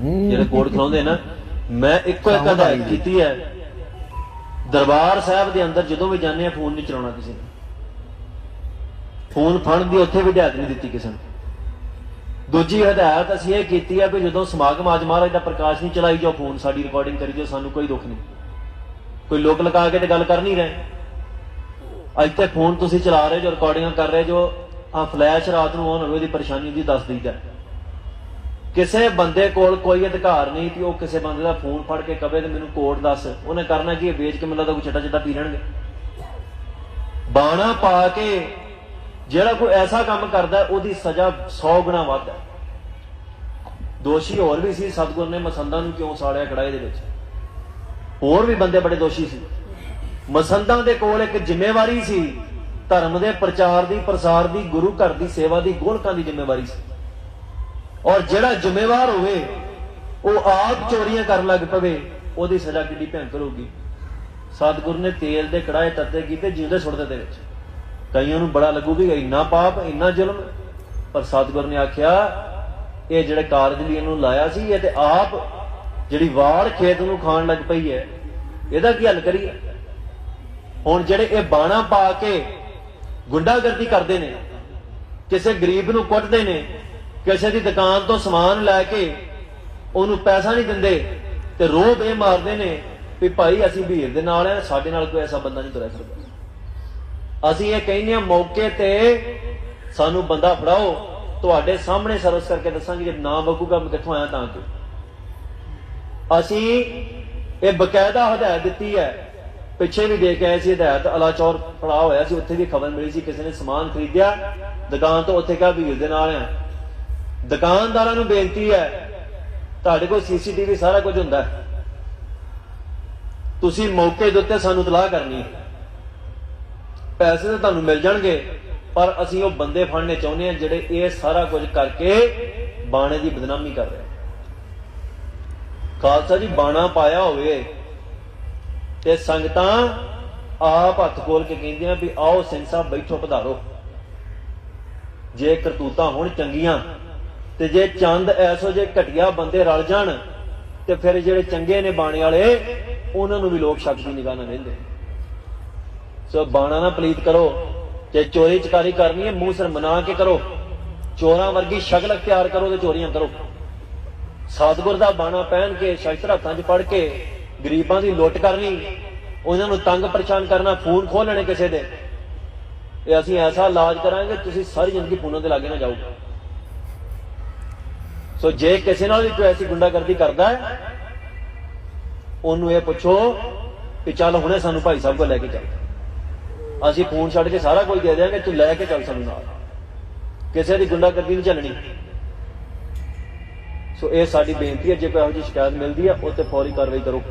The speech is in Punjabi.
ਜਿਹੜੇ ਕੋਡ ਖਲਾਉਂਦੇ ਨਾ ਮੈਂ ਇੱਕੋ ਇੱਕ ਹਦਾਇਤ ਕੀਤੀ ਹੈ ਦਰਬਾਰ ਸਾਹਿਬ ਦੇ ਅੰਦਰ ਜਦੋਂ ਵੀ ਜਾਂਦੇ ਆ ਫੋਨ ਨਹੀਂ ਚਲਾਉਣਾ ਕਿਸੇ ਨੇ। ਫੋਨ ਫੜਨ ਦੀ ਉੱਥੇ ਵੀ ਹਦਾਇਤ ਨਹੀਂ ਦਿੱਤੀ ਕਿਸੇ ਨੂੰ। ਦੂਜੀ ਹਦਾਇਤ ਅਸੀਂ ਇਹ ਕੀਤੀ ਹੈ ਵੀ ਜਦੋਂ ਸਮਾਗਮ ਆਜ ਮਹਾਰਾਜ ਦਾ ਪ੍ਰਕਾਸ਼ ਨਹੀਂ ਚਲਾਈ ਜਾਓ ਫੋਨ ਸਾਡੀ ਰਿਕਾਰਡਿੰਗ ਕਰੀ ਜਾਓ ਸਾਨੂੰ ਕੋਈ ਦੁੱਖ ਨਹੀਂ। ਕੋਈ ਲੋਕ ਲਗਾ ਕੇ ਤੇ ਗੱਲ ਕਰ ਨਹੀਂ ਰਹੇ। ਅੱਜ ਤੇ ਫੋਨ ਤੁਸੀਂ ਚਲਾ ਰਹੇ ਜੋ ਰਿਕਾਰਡਿੰਗਾਂ ਕਰ ਰਹੇ ਜੋ ਆ ਫਲੈਸ਼ ਰਾਤ ਨੂੰ ਆਨ ਹੋਵੇ ਦੀ ਪਰੇਸ਼ਾਨੀ ਹੁੰਦੀ ਦੱਸ ਦਈਦਾ। ਕਿਸੇ ਬੰਦੇ ਕੋਲ ਕੋਈ ਅਧਿਕਾਰ ਨਹੀਂ ਕਿ ਉਹ ਕਿਸੇ ਬੰਦੇ ਦਾ ਫੋਨ ਫੜ ਕੇ ਕਵੇ ਤੇ ਮੈਨੂੰ ਕੋਡ ਦੱਸ। ਉਹਨੇ ਕਰਨਾ ਕੀ ਇਹ ਵੇਚ ਕੇ ਮੈਨੂੰ ਲੱਗਦਾ ਕੋਈ ਛੱਟਾ ਛੱਟਾ ਪੀ ਲੈਣਗੇ। ਬਾਣਾ ਪਾ ਕੇ ਜਿਹੜਾ ਕੋਈ ਐਸਾ ਕੰਮ ਕਰਦਾ, ਉਹਦੀ ਸਜ਼ਾ 100 ਗੁਣਾ ਵੱਧ ਹੈ। ਦੋਸ਼ੀ ਹੋਰ ਵੀ ਸੀ, ਸਤਗੁਰ ਨੇ ਮਸੰਦਾਂ ਨੂੰ ਕਿਉਂ ਸਾੜਿਆ ਕੜਾਏ ਦੇ ਵਿੱਚ? ਹੋਰ ਵੀ ਬੰਦੇ ਬੜੇ ਦੋਸ਼ੀ ਸੀ। ਮਸੰਦਾਂ ਦੇ ਕੋਲ ਇੱਕ ਜ਼ਿੰਮੇਵਾਰੀ ਸੀ, ਧਰਮ ਦੇ ਪ੍ਰਚਾਰ ਦੀ, ਪ੍ਰਸਾਰ ਦੀ, ਗੁਰੂ ਘਰ ਦੀ ਸੇਵਾ ਦੀ, ਗੋਲਕਾਂ ਦੀ ਜ਼ਿੰਮੇਵਾਰੀ ਸੀ। ਔਰ ਜਿਹੜਾ ਜ਼ਿੰਮੇਵਾਰ ਹੋਵੇ, ਉਹ ਆਪ ਚੋਰੀਆਂ ਕਰਨ ਲੱਗ ਪਵੇ, ਉਹਦੀ ਸਜ਼ਾ ਕਿੰਨੀ ਭਿਆਨਕ ਹੋਊਗੀ। ਸਤਿਗੁਰ ਨੇ ਤੇਲ ਦੇ ਕੜਾਏ ਤੱਤੇ ਕੀਤੇ, ਜਿਉਂਦੇ ਸੁੱਟ ਦਿੱਤੇ ਵਿੱਚ। ਕਈਆਂ ਨੂੰ ਬੜਾ ਲੱਗੂ ਵੀ ਇੰਨਾ ਪਾਪ, ਇੰਨਾ ਜ਼ੁਲਮ। ਪਰ ਸਤਿਗੁਰ ਨੇ ਆਖਿਆ, ਇਹ ਜਿਹੜੇ ਕਾਰਜ ਲਈ ਇਹਨੂੰ ਲਾਇਆ ਸੀ, ਇਹ ਤੇ ਆਪ ਜਿਹੜੀ ਵਾੜ ਖੇਤ ਨੂੰ ਖਾਣ ਲੱਗ ਪਈ ਹੈ, ਇਹਦਾ ਕੀ ਹੱਲ ਕਰੀਏ? ਹੁਣ ਜਿਹੜੇ ਇਹ ਬਾਣਾ ਪਾ ਕੇ ਗੁੰਡਾਗਰਦੀ ਕਰਦੇ ਨੇ, ਕਿਸੇ ਗਰੀਬ ਨੂੰ ਕੁੱਟਦੇ ਨੇ ਕਿਸੇ ਦੀ ਦੁਕਾਨ ਤੋਂ ਸਮਾਨ ਲੈ ਕੇ ਉਹਨੂੰ ਪੈਸਾ ਨਹੀਂ ਦਿੰਦੇ ਤੇ ਰੋਬ ਇਹ ਮਾਰਦੇ ਨੇ ਵੀ ਭਾਈ ਅਸੀਂ ਭੀੜ ਦੇ ਨਾਲ ਆ, ਸਾਡੇ ਨਾਲ ਕੋਈ ਐਸਾ ਬੰਦਾ ਨਹੀਂ ਤੁਰਿਆ ਸਕਦਾ ਅਸੀਂ ਇਹ ਕਹਿੰਦੇ ਆ ਮੌਕੇ ਤੇ ਸਾਨੂੰ ਬੰਦਾ ਫੜਾਓ, ਤੁਹਾਡੇ ਸਾਹਮਣੇ ਸਰਵਿਸ ਕਰਕੇ ਦੱਸਾਂਗੇ ਜੇ ਨਾ ਵਗੂਗਾ ਮੈਂ ਕਿੱਥੋਂ ਆਇਆ ਤਾਂ ਕਿ। ਅਸੀਂ ਇਹ ਬਕਾਇਦਾ ਹਦਾਇਤ ਦਿੱਤੀ ਹੈ, ਪਿੱਛੇ ਵੀ ਦੇ ਕੇ ਆਏ ਸੀ ਹਦਾਇਤ, ਅਲਾਚੌਰ ਫੜਾ ਹੋਇਆ ਸੀ, ਉੱਥੇ ਵੀ ਖਬਰ ਮਿਲੀ ਸੀ, ਕਿਸੇ ਨੇ ਸਮਾਨ ਖਰੀਦਿਆ, ਦੁਕਾਨ ਤੋਂ ਉੱਥੇ ਕਿਹਾ ਵੀਰ ਦੇ ਨਾਲ ਆ। ਦੁਕਾਨਦਾਰਾਂ ਨੂੰ ਬੇਨਤੀ ਹੈ, ਤੁਹਾਡੇ ਕੋਲ ਸੀਸੀਟੀਵੀ ਸਾਰਾ ਕੁਝ ਹੁੰਦਾ ਹੈ। ਤੁਸੀਂ ਮੌਕੇ ਦੇ ਉੱਤੇ ਸਾਨੂੰ ਤਲਾਹ ਕਰਨੀ ਹੈ। ਪੈਸੇ ਤਾਂ ਤੁਹਾਨੂੰ ਮਿਲ ਜਾਣਗੇ, ਪਰ ਅਸੀਂ ਉਹ ਬੰਦੇ ਫੜਨੇ ਚਾਹੁੰਦੇ ਹਾਂ ਜਿਹੜੇ ਇਹ ਸਾਰਾ ਕੁਝ ਕਰਕੇ ਬਾਣੇ ਦੀ ਬਦਨਾਮੀ ਕਰ ਰਹੇ ਖਾਲਸਾ ਜੀ, ਬਾਣਾ ਪਾਇਆ ਹੋਵੇ ਤੇ ਸੰਗਤਾਂ ਆਪ ਹੱਥ ਖੋਲ ਕੇ ਕਹਿੰਦੀਆਂ ਵੀ ਆਓ ਸਿੰਘ ਸਾਹਿਬ ਬੈਠੋ, ਪਧਾਰੋ। ਜੇ ਕਰਤੂਤਾਂ ਹੋਣ ਚੰਗੀਆਂ ਤੇ ਜੇ ਚੰਦ ਐਸੋ ਜੇ ਘਟਿਆ ਬੰਦੇ ਰਲ ਜਾਣ, ਤੇ ਫਿਰ ਜਿਹੜੇ ਚੰਗੇ ਨੇ ਬਾਣੇ ਵਾਲੇ, ਉਹਨਾਂ ਨੂੰ ਵੀ ਲੋਕ ਸ਼ੱਕ ਦੀ ਨਿਗਾਹ ਨਾਲ ਵੇਖਦੇ ਸੋ ਬਾਣਾ ਨਾ ਪਲੀਤ ਕਰੋ, ਜੇ ਚੋਰੀ ਚਕਾਰੀ ਕਰਨੀ ਹੈ, ਮੂੰਹ ਸਿਰ ਮਨਾ ਕੇ ਕਰੋ। ਚੋਰਾਂ ਵਰਗੀ ਸ਼ਕਲ ਅਖਤਿਆਰ ਕਰੋ ਤੇ ਚੋਰੀਆਂ ਕਰੋ। ਸਤਿਗੁਰ ਦਾ ਬਾਣਾ ਪਹਿਨ ਕੇ, ਸ਼ਸਤਰ ਹੱਥਾਂ 'ਚ ਫੜ ਕੇ, ਗਰੀਬਾਂ ਦੀ ਲੁੱਟ ਕਰਨੀ, ਉਹਨਾਂ ਨੂੰ ਤੰਗ ਪਰੇਸ਼ਾਨ ਕਰਨਾ, ਫੋਨ ਖੋਹ ਲੈਣੇ ਕਿਸੇ ਦੇ। ਇਹ ਅਸੀਂ ਐਸਾ ਇਲਾਜ ਕਰਾਂਗੇ, ਤੁਸੀਂ ਸਾਰੀ ਜ਼ਿੰਦਗੀ ਫੋਨਾਂ ਦੇ ਲਾਗੇ ਨਾ ਜਾਓ। ਸੋ ਜੇ ਕਿਸੇ ਨਾਲ ਵੀ ਕੋਈ ਐਸੀ ਗੁੰਡਾਗਰਦੀ ਕਰਦਾ ਹੈ, ਉਹਨੂੰ ਇਹ ਪੁੱਛੋ ਕਿ ਚੱਲ ਹੁਣੇ ਸਾਨੂੰ ਭਾਈ ਸਾਹਿਬ ਕੋਲ ਲੈ ਕੇ ਚੱਲ। ਅਸੀਂ ਫੋਨ ਛੱਡ ਕੇ ਸਾਰਾ ਕੁਝ ਦੇ ਦਿਆਂਗੇ, ਤੂੰ ਲੈ ਕੇ ਚੱਲ ਸਾਨੂੰ ਨਾਲ। ਕਿਸੇ ਦੀ ਗੁੰਡਾਗਰਦੀ ਨਹੀਂ ਚੱਲਣੀ। ਸੋ ਇਹ ਸਾਡੀ ਬੇਨਤੀ ਹੈ, ਜੇ ਕੋਈ ਇਹੋ ਜਿਹੀ ਸ਼ਿਕਾਇਤ ਮਿਲਦੀ ਹੈ, ਉਹ ਤੇ ਫੌਰੀ ਕਾਰਵਾਈ ਕਰੋ।